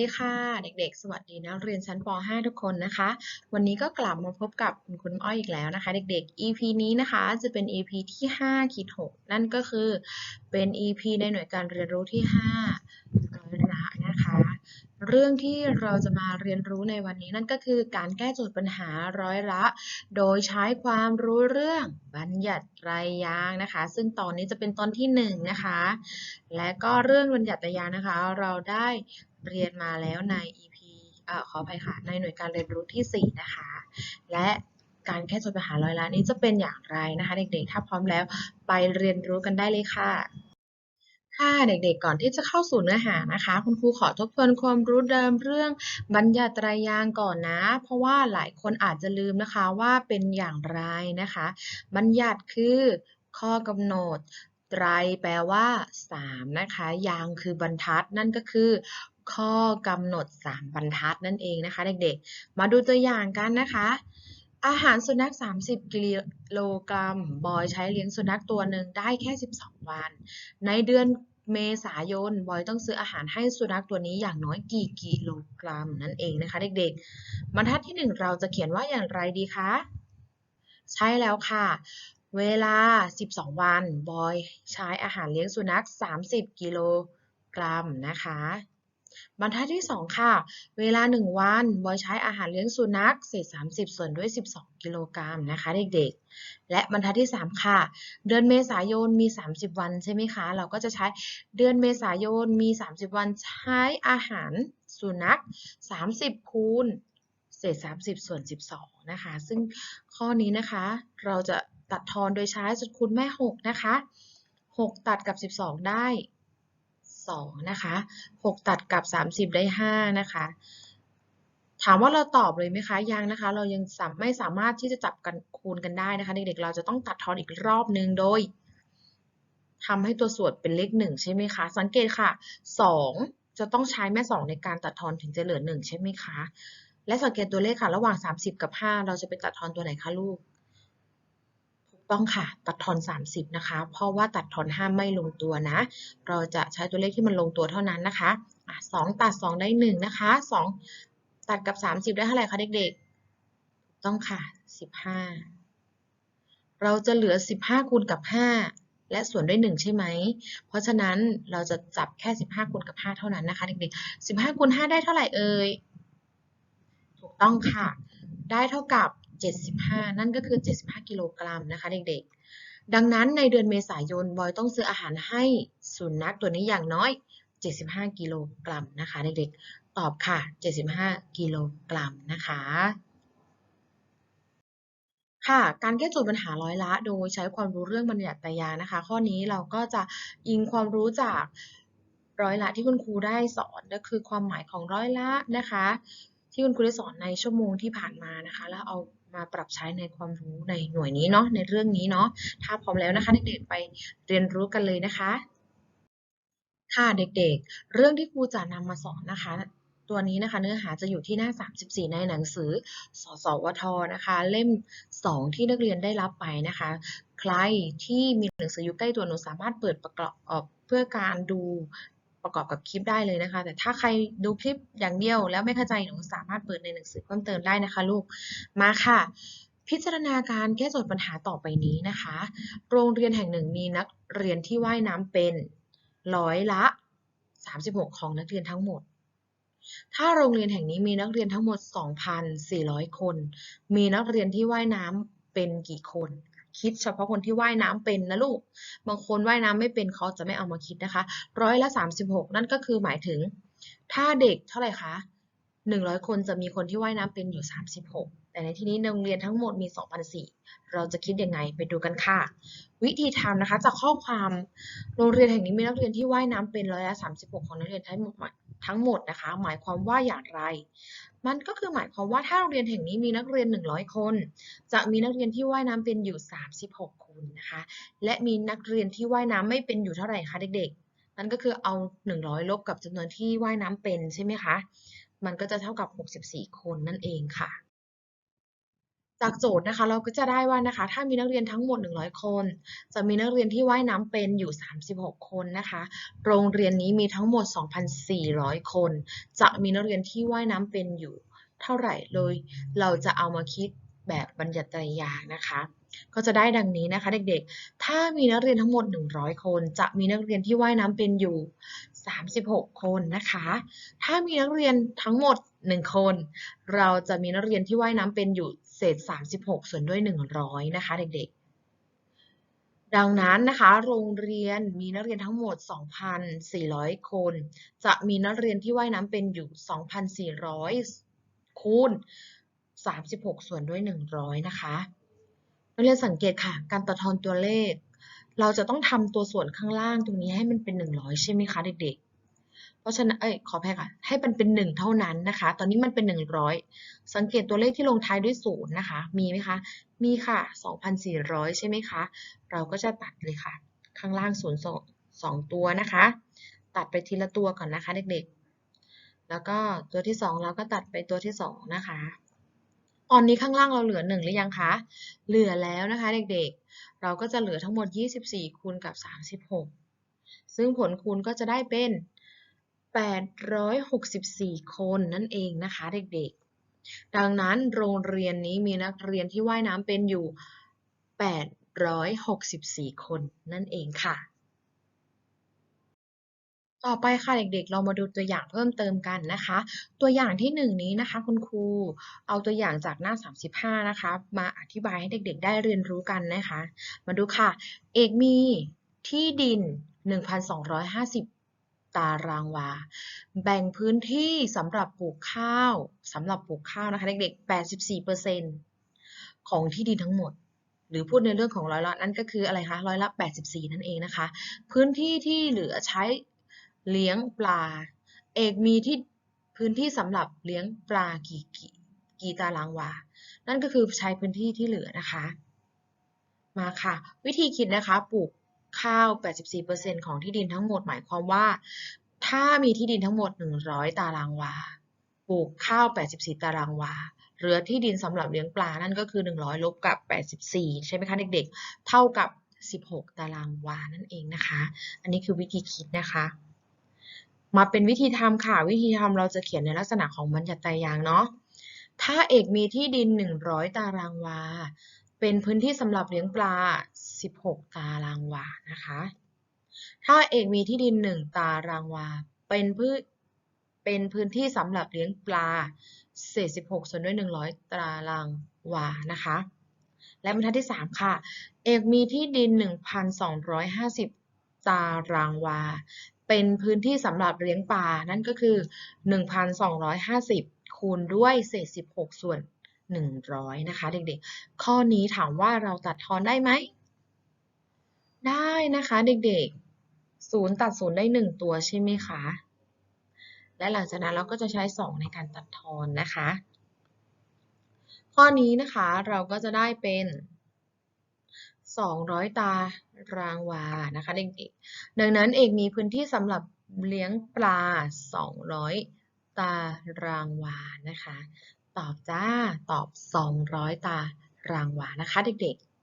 ดีค่ะ เด็กๆ สวัสดีนักเรียนชั้นป .5 ทุกคนนะคะ วันนี้ก็กลับมาพบกับคุณคุณอ้อยอีกแล้วนะคะ เด็กๆ EP นี้นะคะจะเป็น EP ที่5ขีด6นั่นก็คือเป็น EP ในหน่วยการเรียนรู้ที่5ร้อยละนะคะ เรื่องที่เราจะมาเรียนรู้ในวันนี้นั่นก็คือการแก้โจทย์ปัญหาร้อยละ โดยใช้ความรู้เรื่องบัญญัติไตรยางนะคะ ซึ่งตอนนี้จะเป็นตอนที่1นะคะ และก็เรื่องบัญญัติไตรยางนะคะ เราได้ เรียนมาแล้วใน EP เอ่อขออภัยค่ะ ในหน่วยการเรียนรู้ที่ 4 นะคะ และการแก้โจทย์ปัญหาร้อยละนี้จะเป็นอย่างไรนะคะ เด็กๆ ถ้าพร้อมแล้วไปเรียนรู้กันได้เลยค่ะ ค่ะเด็กๆ ก่อนที่จะเข้าสู่เนื้อหานะคะ คุณครูขอทบทวนความรู้เดิมเรื่องบัญญัติไตรยางก่อนนะ เพราะว่าหลายคนอาจจะลืมนะคะว่าเป็นอย่างไรนะคะ บัญญัติคือข้อกำหนดไตรแปลว่า 3 นะคะ ยางคือบรรทัดนั่นก็คือ ข้อกำหนด 3 บรรทัดนั่นเองนะคะ เด็กๆ มาดูตัวอย่างกันนะคะ อาหารสุนัข 30 กิโลกรัม บอยใช้เลี้ยงสุนัขตัวหนึ่งได้แค่ 12 วัน ในเดือนเมษายน บอยต้องซื้ออาหารให้สุนัขตัวนี้อย่างน้อยกี่กิโลกรัมนั่นเองนะคะ เด็กๆ บรรทัดที่ 1 เราจะเขียนว่าอย่างไรดีคะ ใช่แล้วค่ะ เวลา 12 วัน บอยใช้อาหารเลี้ยงสุนัข 30 กิโลกรัมนะคะ บรรทัดที่ 2 ค่ะ เวลา 1 วัน บอยใช้อาหารเลี้ยงสุนัขเศษ 30 ส่วนด้วย 12 กิโลกรัมนะคะเด็กๆ และบรรทัดที่ 3 ค่ะ เดือนเมษายนมี 30 วันใช่ไหมคะ เราก็จะใช้เดือนเมษายนมี 30 วันใช้อาหารสุนัข 30 คูณเศษ 30 ส่วน 12 นะคะ ซึ่งข้อนี้นะคะ เราจะตัดทอนโดยใช้สุดคูณแม่ 6 นะคะ 6 ตัดกับ 12 ได้ 2นะคะ6ตัดกับ 30 ได้5นะคะถามว่าเราตอบเลยไหมคะยังนะคะ เรายังไม่สามารถที่จะจับกันคูณกันได้นะคะเด็กๆเราจะต้องตัดทอนอีกรอบนึงโดยทำให้ตัวส่วนเป็นเลข1ใช่ไหมคะ สังเกตค่ะ 2 จะต้องใช้แม่ 2 ในการตัดทอนถึงจะเหลือ 1 ใช่ไหมคะ และสังเกตตัวเลขค่ะ ระหว่าง 30 กับ 5 เราจะไปตัดทอนตัวไหนคะลูก ต้องค่ะ ตัดทอน 30 นะคะ เพราะว่าตัดทอน5ไม่ลงตัวนะ เราจะใช้ตัวเลขที่มันลงตัวเท่านั้นนะคะอะ2ตัด 2 ได้ 1 นะคะ 2 ตัดกับ 30 ได้เท่าไหร่คะเด็กๆ ต้องค่ะ 15 เราจะเหลือ 15 คูณกับ 5 และส่วนด้วย 1 ใช่ไหม เพราะฉะนั้นเราจะจับแค่ 15 คูณกับ 5 เท่านั้นนะคะเด็กๆ 15 คูณ 5 ได้เท่าไหร่เอ่ย ถูกต้องค่ะ ได้เท่ากับ 75 นั่นก็คือ 75 กิโลกรัมนะคะเด็กๆ ดังนั้นในเดือนเมษายนบอยต้องซื้ออาหารให้สุนัขตัวนี้อย่างน้อย 75 กิโลกรัมนะคะเด็กๆ ตอบค่ะ 75 กิโลกรัมนะคะ ค่ะ การแก้โจทย์ปัญหาร้อยละ โดยใช้ความรู้เรื่องบัญญัติตยานะคะ ข้อนี้เราก็จะอิงความรู้จากร้อยละที่คุณครูได้สอนก็คือความหมายของร้อยละนะคะ ที่คุณครูได้สอนในชั่วโมงที่ผ่านมานะคะ แล้วเอา มาปรับใช้ในความรู้ในหน่วยนี้เนาะในเรื่องนี้เนาะถ้าพร้อมแล้วนะคะเด็กๆไปเรียนรู้กันเลยนะคะ ค่ะเด็กๆ เรื่องที่ครูจะนำมาสอนนะคะตัวนี้นะคะเนื้อหาจะอยู่ที่หน้า 34 ในหนังสือ สสวทนะคะ เล่ม 2 ที่นักเรียนได้รับไปนะคะ ใครที่มีหนังสืออยู่ใกล้ตัวหนูสามารถเปิดประกอบออกเพื่อการดู ประกอบกับคลิปได้เลยนะคะ แต่ถ้าใครดูคลิปอย่างเดียวแล้วไม่เข้าใจหนูสามารถเปิดในหนังสือเพิ่มเติมได้นะคะลูกมาค่ะ พิจารณาการแก้โจทย์ปัญหาต่อไปนี้นะคะ โรงเรียนแห่งหนึ่งมีนักเรียนที่ว่ายน้ำเป็นร้อยละ 36 ของนักเรียนทั้งหมดถ้าโรงเรียนแห่งนี้มีนักเรียนทั้งหมด 2,400 คน มีนักเรียนที่ว่ายน้ำเป็นกี่คน คิดเฉพาะคนที่ว่ายน้ำเป็นนะลูก บางคนว่ายน้ำไม่เป็นเขาจะไม่เอามาคิดนะคะ ร้อยละ 36 นั่นก็คือหมายถึง ถ้าเด็กเท่าไหร่คะ100 คนจะมีคนที่ว่ายน้ำเป็นอยู่ 36 แต่ในที่นี้โรงเรียนทั้งหมดมี2,400เราจะคิดยังไงไปดูกันค่ะ วิธีทำนะคะจากข้อความโรงเรียนแห่งนี้มีนักเรียนที่ว่ายน้ำเป็นร้อยละ36 ของนักเรียนทั้งหมด ทั้งหมดนะคะ หมายความว่าอย่างไร มันก็คือหมายความว่าถ้าโรงเรียนแห่งนี้มีนักเรียน 100 คน จะมีนักเรียนที่ว่ายน้ำเป็นอยู่ 36 คนนะคะ และมีนักเรียนที่ว่ายน้ำไม่เป็นอยู่เท่าไหร่คะเด็กๆ นั่นก็คือเอา 100 ลบกับจำนวนที่ว่ายน้ำเป็นใช่ไหมคะ มันก็จะเท่ากับ 64 คนนั่นเองค่ะ จากโจทย์นะคะ เราก็จะได้ว่านะคะ ถ้ามีนักเรียนทั้งหมด 100 คน จะมีนักเรียนที่ว่ายน้ำเป็นอยู่ 36 คนนะคะ โรงเรียนนี้มีทั้งหมด 2,400 คน จะมีนักเรียนที่ว่ายน้ำเป็นอยู่เท่าไหร่เลย เราจะเอามาคิดแบบบัญญัติตรยางนะคะ ก็จะได้ดังนี้นะคะเด็กๆ ถ้ามีนักเรียนทั้งหมด 100 คน จะมีนักเรียนที่ว่ายน้ำเป็นอยู่ 36 คนนะคะ ถ้ามีนักเรียนทั้งหมด 1 คน เราจะมีนักเรียนที่ว่ายน้ำเป็นอยู่ เศษ 36 ส่วนด้วย 100 นะคะ เด็กๆ ดังนั้นนะคะ โรงเรียนมีนักเรียนทั้งหมด 2,400 คน จะมีนักเรียนที่ว่ายน้ำเป็นอยู่ 2,400 คูณ 36 ส่วนด้วย 100 นะคะ นักเรียนสังเกตค่ะ การตัดทอนตัวเลข เราจะต้องทำตัวส่วนข้างล่างตรงนี้ให้มันเป็น 100 ใช่ไหมคะ เด็กๆ เพราะฉะนั้นเอ้ยขออภัยค่ะให้มันเป็น1เท่านั้นนะคะ ตอนนี้มันเป็น100สังเกตตัวเลขที่ลงท้ายด้วย0นย์นะคะ มีไหมคะมีค่ะ2,400ใช่ไหมคะ เราก็จะตัดเลยค่ะ ข้างล่าง0 2 2ตัวนะคะ ตัดไปทีละตัวก่อนนะคะ เด็กๆ แล้วก็ตัวที่2เราก็ตัดไปตัวที่2นะคะตอนนี้ข้างล่างเราเหลือ1หรือยังคะ เหลือแล้วนะคะเด็กๆ เราก็จะเหลือทั้งหมด 24 คูณกับ 36 ซึ่งผลคูณก็จะได้เป็น 864 คนนั่นเองนะคะเด็กๆ ดังนั้นโรงเรียนนี้มีนักเรียนที่ว่ายน้ำเป็นอยู่ 864 คนนั่นเองค่ะ ต่อไปค่ะเด็กๆ เรามาดูตัวอย่างเพิ่มเติมกันนะคะ ตัวอย่างที่1นี้นะคะคุณครู เอาตัวอย่างจากหน้า 35 นะคะ มาอธิบายให้เด็กๆ ได้เรียนรู้กันนะคะ มาดูค่ะ เอกมีที่ดิน 1,250 ตารางวา แบ่งพื้นที่สำหรับปลูกข้าวสำหรับปลูกข้าวนะคะเด็กๆ 84%ของที่ดินทั้งหมด หรือพูดในเรื่องของร้อยละนั่นก็คืออะไรคะร้อยละ 84 นั่นเองนะคะ พื้นที่ที่เหลือใช้เลี้ยงปลา เอกมีที่พื้นที่สำหรับเลี้ยงปลากี่กี่กี่ตารางวา นั่นก็คือใช้พื้นที่ที่เหลือนะคะ มาค่ะ วิธีคิดนะคะปลูก ข้าว 84%ของที่ดินทั้งหมดหมายความว่า ถ้ามีที่ดินทั้งหมด 100 ตารางวา ปลูกข้าว 84 ตารางวา เหลือที่ดินสำหรับเลี้ยงปลา นั่นก็คือ 100 ลบกับ 84 ใช่ไหมคะเด็กๆ เท่ากับ 16 ตารางวา นั่นเองนะคะ อันนี้คือวิธีคิดนะคะมาเป็นวิธีทำค่ะ วิธีทำเราจะเขียนในลักษณะของบัญญัติไตรยางเนาะถ้าเอกมีที่ดิน 100 ตารางวา เป็นพื้นที่สำหรับเลี้ยงปลา 16 ตารางวานะคะ ถ้าเอกมีที่ดิน 1 ตารางวา เป็นพื้นเป็นพื้นที่สำหรับเลี้ยงปลาเศษ16ส่วนด้วย 100 ตารางวานะคะ และบรรทัดที่ 3 ค่ะ เอกมีที่ดิน 1,250 ตารางวา เป็นพื้นที่สำหรับเลี้ยงปลา นั่นก็คือ 1,250 คูณด้วยเศษ16ส่วน 100 นะคะ เด็กๆ ข้อนี้ถามว่าเราตัดทอนได้ไหม ได้นะคะเด็กๆ0ตัด0ได้1ตัวใช่ไหมคะ และหลังจากนั้นเราก็จะใช้2ในการตัดทอนนะคะ ข้อนี้นะคะเราก็จะได้เป็น200 ตารางวานะคะเด็กๆ ดังนั้นเอกมีพื้นที่สำหรับเลี้ยงปลา 200 ตารางวานะคะ ตอบจ้า ตอบ 200 ตารางวานะคะเด็กๆ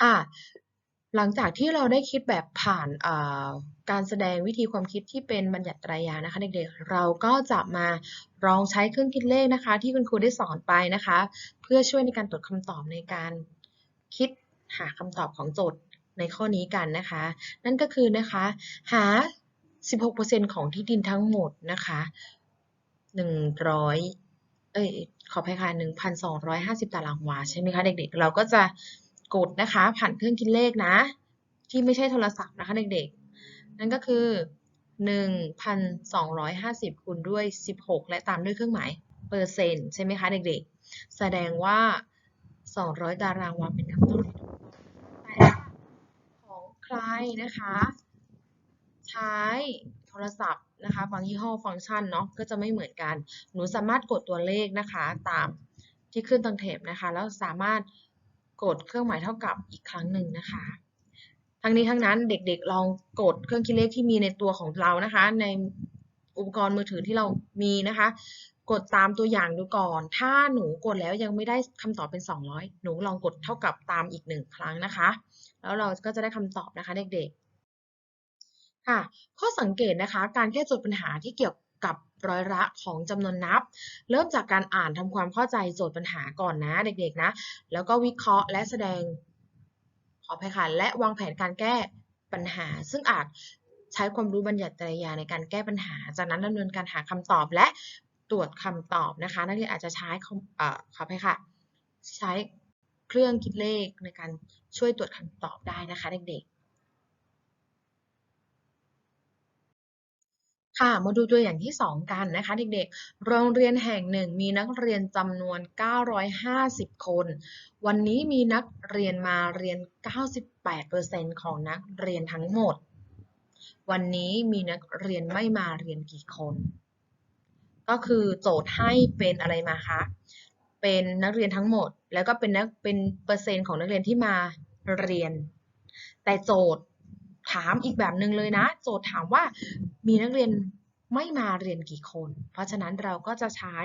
ค่ะ หลังจากที่เราได้คิดแบบผ่านการแสดงวิธีความคิดที่เป็นบัญญัติไตรยานะคะเด็กๆ เราก็จะมาลองใช้เครื่องคิดเลขนะคะ ที่คุณครูได้สอนไปนะคะ เพื่อช่วยในการตรวจคำตอบในการคิดหาคำตอบของโจทย์ในข้อนี้กันนะคะ นั่นก็คือนะคะ หา 16%ของที่ดินทั้งหมดนะคะ 100 เอ้ยขออภัยค่ะ1,250 ตารางวาใช่ไหมคะเด็กๆ เราก็จะ กดนะคะ ผ่านเครื่องคิดเลขนะ ที่ไม่ใช่โทรศัพท์นะคะเด็กๆ นั่นก็คือ 1,250 คูณด้วย 16 และตามด้วยเครื่องหมายเปอร์เซ็นต์ใช่ไหมคะเด็กๆ แสดงว่า 200 ตารางวาเป็นคำตอบแต่ของใครนะคะ ใช้โทรศัพท์นะคะ บางยี่ห้อฟังก์ชันเนาะก็จะไม่เหมือนกัน หนูสามารถกดตัวเลขนะคะ ตามที่ขึ้นตรงเทปนะคะ แล้วสามารถ กดเครื่องหมายเท่ากับอีกครั้งหนึ่งนะคะ ทั้งนี้ทั้งนั้นเด็กๆลองกดเครื่องคิดเลขที่มีในตัวของเรานะคะ ในอุปกรณ์มือถือที่เรามีนะคะ กดตามตัวอย่างดูก่อน ถ้าหนูกดแล้วยังไม่ได้คำตอบเป็น 200 หนูลองกดเท่ากับตามอีกหนึ่งครั้งนะคะ แล้วเราก็จะได้คำตอบนะคะเด็กๆค่ะข้อสังเกตนะคะ การแก้โจทย์ปัญหาที่เกี่ยว ร้อยละของจำนวนนับ เริ่มจากการอ่านทำความเข้าใจโจทย์ปัญหาก่อนนะเด็กๆนะ แล้วก็วิเคราะห์และแสดงขออภัยค่ะและวางแผนการแก้ปัญหา ซึ่งอาจใช้ความรู้บัญญัติตรยาในการแก้ปัญหา จากนั้นดำเนินการหาคำตอบและตรวจคำตอบนะคะ นักเรียนอาจจะใช้คอมเอ่อขออภัยค่ะ ใช้เครื่องคิดเลขในการช่วยตรวจคำตอบได้นะคะเด็กๆ ค่ะ มาดูตัวอย่างที่ 2 กันนะคะเด็กๆ โรงเรียนแห่งหนึ่งมีนักเรียนจำนวน 950 คน วันนี้มีนักเรียนมาเรียน 98%ของนักเรียนทั้งหมด วันนี้มีนักเรียนไม่มาเรียนกี่คน ก็คือโจทย์ให้เป็นอะไรมาคะ เป็นนักเรียนทั้งหมด แล้วก็เป็นนักเป็นเปอร์เซ็นต์ของนักเรียนที่มาเรียน แต่โจทย์ ถามอีกแบบหนึ่งเลยนะ โจทย์ถามว่ามีนักเรียนไม่มาเรียนกี่คน เพราะฉะนั้นเราก็จะใช้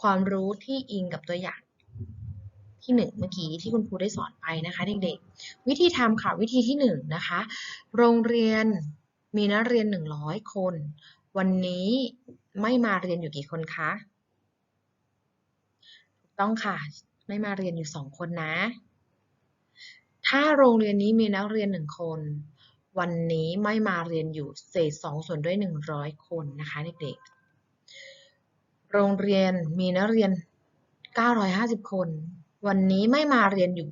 ความรู้ที่อิงกับตัวอย่างที่หนึ่งเมื่อกี้ที่คุณครูได้สอนไปนะคะเด็กๆ วิธีทำค่ะวิธีที่หนึ่งนะคะ โรงเรียนมีนักเรียน 100 คน วันนี้ไม่มาเรียนอยู่กี่คนคะถูกต้องค่ะไม่มาเรียนอยู่สองคนนะ ถ้าโรงเรียนนี้มีนักเรียนหนึ่งคน วันนี้ไม่มาเรียนอยู่เศษสองส่วนด้วย 100 คนนะคะเด็กๆ โรงเรียนมีนักเรียน 950 คน วันนี้ไม่มาเรียนอยู่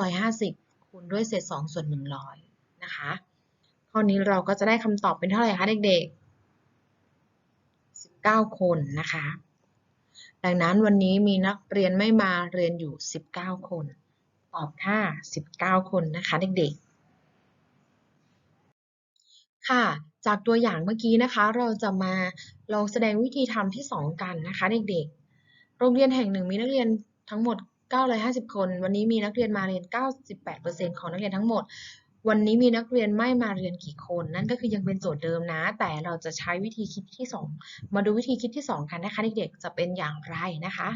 950 คูณด้วยเศษ 2 ส่วน 100 นะคะ ข้อนี้เราก็จะได้คำตอบเป็นเท่าไหร่คะเด็กๆ 19 คนนะคะ ดังนั้นวันนี้มีนักเรียนไม่มาเรียนอยู่ 19 คน ตอบค่ะ 19 คนนะคะเด็กๆ ค่ะ จากตัวอย่างเมื่อกี้นะคะ เราจะมาลองแสดงวิธีทำที่ 2 กันนะคะเด็กๆ โรงเรียนแห่งหนึ่งมีนักเรียนทั้งหมด 950 คน วันนี้มีนักเรียนมาเรียน 98%ของนักเรียนทั้งหมด วันนี้มีนักเรียนไม่มาเรียนกี่คน นั่นก็คือยังเป็นโจทย์เดิมนะ แต่เราจะใช้วิธีคิดที่ 2 มาดูวิธีคิดที่ 2 กันนะคะเด็กๆ จะเป็นอย่างไรนะคะ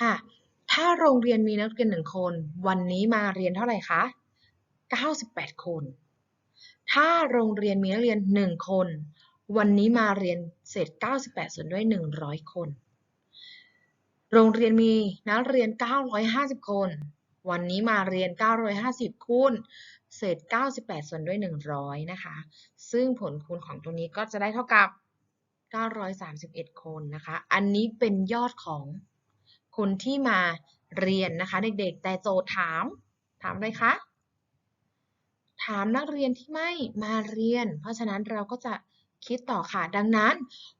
ค่ะ ถ้าโรงเรียนมีนักเรียนหนึ่งคน วันนี้มาเรียนเท่าไหร่คะ 98 คน ถ้าโรงเรียนมีนักเรียน 1 คน วันนี้มาเรียนเศษ 98 ส่วนด้วย 100 คน โรงเรียนมีนักเรียน 950 คน วันนี้มาเรียน 950 คูณเศษ 98 ส่วนด้วย 100 นะคะ ซึ่งผลคูณของตรงนี้ก็จะได้เท่ากับ 931 คนนะคะ อันนี้เป็นยอดของคนที่มาเรียนนะคะ เด็กๆ แต่โจทย์ถาม ถามอะไรคะ ถามนักเรียนที่ไม่มาเรียน เพราะฉะนั้นเราก็จะคิดต่อค่ะ ดังนั้น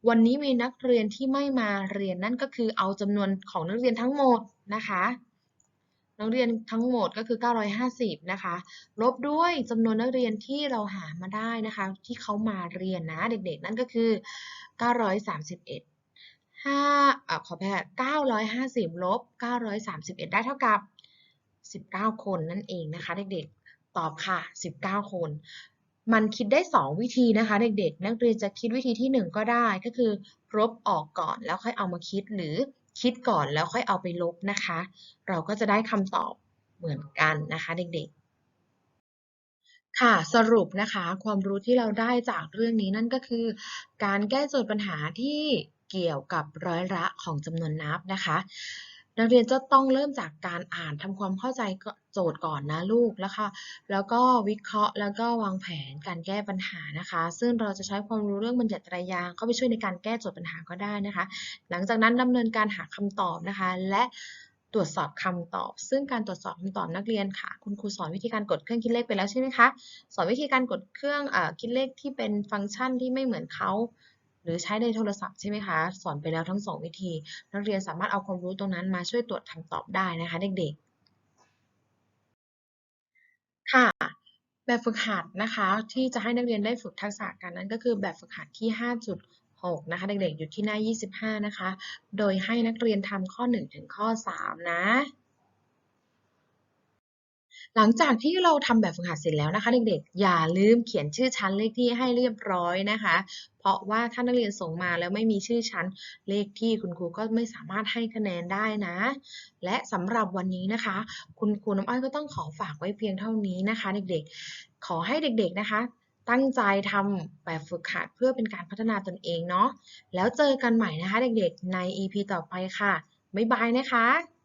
วันนี้มีนักเรียนที่ไม่มาเรียนนั่นก็คือเอาจำนวนของนักเรียนทั้งหมดนะคะ นักเรียนทั้งหมดก็คือ 950 นะคะ ลบด้วยจำนวนนักเรียนที่เราหามาได้นะคะ ที่เขามาเรียนนะเด็กๆ นั่นก็คือ 931 5อ่าขอแพ้950 ลบ 931 ได้เท่ากับ 19 คนนั่นเองนะคะเด็กๆ ตอบค่ะ 19 คน มันคิดได้ 2 วิธีนะคะ เด็กๆ นักเรียนจะคิดวิธีที่ 1 ก็ได้ก็คือลบออกก่อนแล้วค่อยเอามาคิดหรือคิดก่อนแล้วค่อยเอาไปลบนะคะ เราก็จะได้คำตอบเหมือนกันนะคะเด็กๆ ค่ะสรุปนะคะ ความรู้ที่เราได้จากเรื่องนี้นั่นก็คือ การแก้โจทย์ปัญหาที่เกี่ยวกับร้อยละของจำนวนนับนะคะ นักเรียนจะต้องเริ่มจากการอ่านทำความเข้าใจโจทย์ก่อนนะลูกแล้วค่ะแล้วก็วิเคราะห์แล้วก็วางแผนการแก้ปัญหานะคะ ซึ่งเราจะใช้ความรู้เรื่องบัญญัติตรยางเข้าไปช่วยในการแก้โจทย์ปัญหาก็ได้นะคะ หลังจากนั้นดำเนินการหาคำตอบนะคะ และตรวจสอบคำตอบ ซึ่งการตรวจสอบคำตอบนักเรียนค่ะ คุณครูสอนวิธีการกดเครื่องคิดเลขไปแล้วใช่ไหมคะ สอนวิธีการกดเครื่องอคิดเลขที่เป็นฟังก์ชันที่ไม่เหมือนเขา หรือใช้ในโทรศัพท์ใช่ไหมคะสอนไปแล้วทั้ง 2 วิธี นักเรียนสามารถเอาความรู้ตรงนั้นมาช่วยตรวจคำตอบได้นะคะเด็กๆ ค่ะ แบบฝึกหัดนะคะที่จะให้นักเรียนได้ฝึกทักษะกันนั้นก็คือแบบฝึกหัดที่ 5.6 นะคะเด็กๆ อยู่ที่หน้า 25 นะคะ โดยให้นักเรียนทำข้อ 1 ถึงข้อ 3 นะ หลังจากที่เราทำแบบฝึกหัดเสร็จแล้วนะคะ เด็กๆ อย่าลืมเขียนชื่อชั้นเลขที่ให้เรียบร้อยนะคะ เพราะว่าถ้านักเรียนส่งมาแล้วไม่มีชื่อชั้นเลขที่คุณครูก็ไม่สามารถให้คะแนนได้นะ และสำหรับวันนี้นะคะ คุณครูน้ำอ้อยก็ต้องขอฝากไว้เพียงเท่านี้นะคะ เด็กๆ ขอให้เด็กๆนะคะตั้งใจทำแบบฝึกหัดเพื่อเป็นการพัฒนาตนเองเนาะ แล้วเจอกันใหม่นะคะเด็กๆ ใน EP ต่อไปค่ะ บ๊ายบายนะคะ